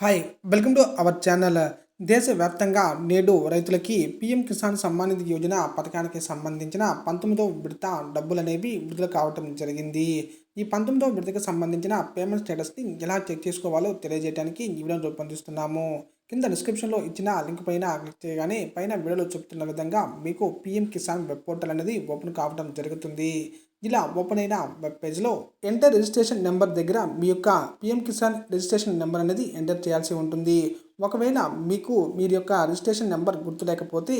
Hi welcome to our channel దేశవ్యాప్తంగా నేడు రైతులకి పీఎం కిసాన్ సమ్మాన్ నిధి యోజన పథకానికి సంబంధించిన పంతొమ్మిదో విడత డబ్బులు అనేవి విడుదల కావటం జరిగింది. ఈ పంతొమ్మిదో విడతకు సంబంధించిన పేమెంట్ స్టేటస్ని ఎలా చెక్ చేసుకోవాలో తెలియజేయడానికి ఈ వీడియోని రూపొందిస్తున్నాము. కింద డిస్క్రిప్షన్లో ఇచ్చిన లింక్ పైన క్లిక్ చేయగానే పైన వీడియోలో చెప్తున్న విధంగా మీకు పీఎం కిసాన్ వెబ్ పోర్టల్ అనేది ఓపెన్ కావడం జరుగుతుంది. ఇలా ఓపెన్ అయిన వెబ్ పేజ్లో ఎంటర్ రిజిస్ట్రేషన్ నెంబర్ దగ్గర మీ యొక్క పిఎం కిసాన్ రిజిస్ట్రేషన్ నెంబర్ అనేది ఎంటర్ చేయాల్సి ఉంటుంది. ఒకవేళ మీకు మీరు యొక్క రిజిస్ట్రేషన్ నెంబర్ గుర్తు లేకపోతే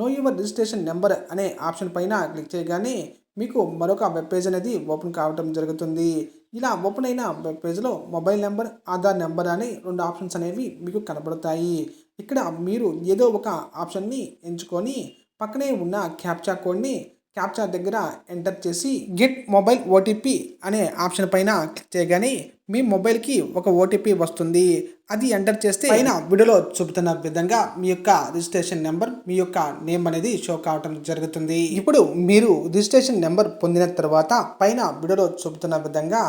నో యువర్ రిజిస్ట్రేషన్ నెంబర్ అనే ఆప్షన్ పైన క్లిక్ చేయగానే మీకు మరొక వెబ్ పేజ్ అనేది ఓపెన్ కావడం జరుగుతుంది. ఇలా ఓపెన్ అయిన వెబ్ పేజ్లో మొబైల్ నెంబర్ ఆధార్ నెంబర్ అనే రెండు ఆప్షన్స్ అనేవి మీకు కనబడతాయి. ఇక్కడ మీరు ఏదో ఒక ఆప్షన్ని ఎంచుకొని పక్కనే ఉన్న క్యాప్చా కోడ్ని క్యాప్చా దగ్గర ఎంటర్ చేసి గెట్ మొబైల్ ఓటీపీ అనే ఆప్షన్ పైన క్లిక్ చేయగానే మీ మొబైల్కి ఒక ఓటీపీ వస్తుంది. అది ఎంటర్ చేస్తే పైన వీడియోలో చూపుతున్న విధంగా మీ యొక్క రిజిస్ట్రేషన్ నెంబర్ మీ యొక్క నేమ్ అనేది షో కావటం జరుగుతుంది. ఇప్పుడు మీరు రిజిస్ట్రేషన్ నెంబర్ పొందిన తర్వాత పైన వీడియోలో చూపుతున్న విధంగా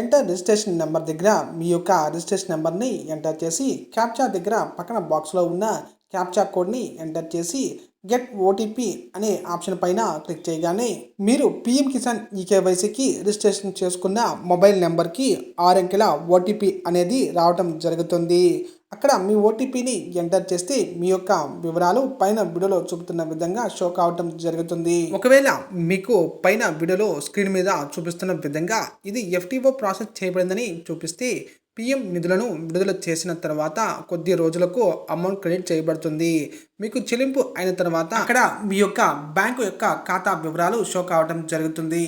ఎంటర్ రిజిస్ట్రేషన్ నెంబర్ దగ్గర మీ యొక్క రిజిస్ట్రేషన్ నెంబర్ని ఎంటర్ చేసి క్యాప్చా దగ్గర పక్కన బాక్స్లో ఉన్న క్యాప్చా కోడ్ని ఎంటర్ చేసి గెట్ ఓటీపీ అనే ఆప్షన్ పైన క్లిక్ చేయగానే మీరు పిఎం కిసాన్ ఈకేవైసీకి రిజిస్ట్రేషన్ చేసుకున్న మొబైల్ నెంబర్కి ఆరు అంకెల ఓటీపీ అనేది రావటం జరుగుతుంది. అక్కడ మీ ఓటీపీని ఎంటర్ చేస్తే మీ యొక్క వివరాలు పైన వీడియోలో చూపుతున్న విధంగా షో కావటం జరుగుతుంది. ఒకవేళ మీకు పైన వీడియోలో స్క్రీన్ మీద చూపిస్తున్న విధంగా ఇది ఎఫ్టీఓ ప్రాసెస్ చేయబడిందని చూపిస్తే పిఎం నిధులను విడుదల చేసిన తర్వాత కొద్ది రోజులకు అమౌంట్ క్రెడిట్ చేయబడుతుంది. మీకు చెల్లింపు అయిన తర్వాత అక్కడ మీ యొక్క బ్యాంకు యొక్క ఖాతా వివరాలు షో కావడం జరుగుతుంది.